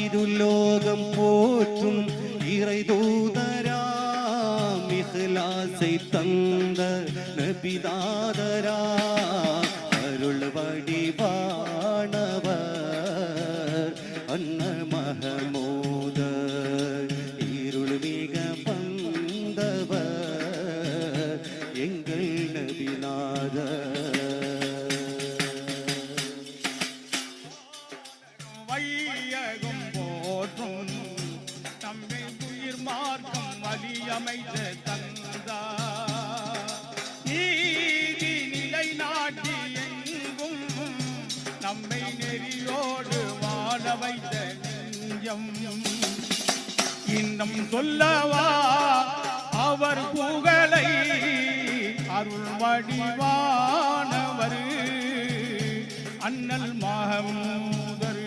இருலோகம் போற்றும் இறை தூதரா மிஹ்லாசை தந்த நபிதாதரா உயிர் மார்க்கம் வலியமைத்த தந்தா நீதி நிலை நாட்டி எங்கும் நம்மை நெறியோடு வாழ வைத்த நெஞ்சம். இன்னும் சொல்லவா அவர் புகழை அருள் வடிவானவர். அண்ணல் மகமூதர்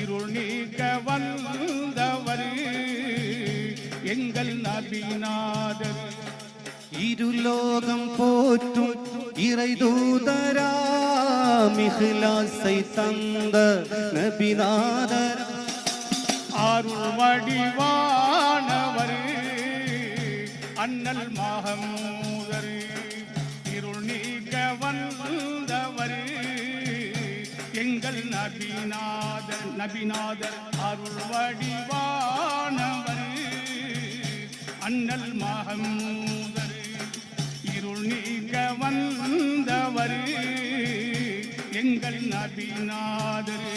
இருள் நீக்க வந்தவர் எங்கள் நபிநாதர். இருலோகம் போற்றும் இறைதூதரா மிகிலாசை தந்த நபிநாதர். அருள் வடிவானவர் அண்ணல் மகமூதர். இருள் நீக்க வந்தவர் எங்கள் நபிநாதர் நபிநாதர் அருள் வடிவானவர் அண்ணல் மகமூதர் இருள் நீக்க வந்தவர் எங்கள் நபிநாதர்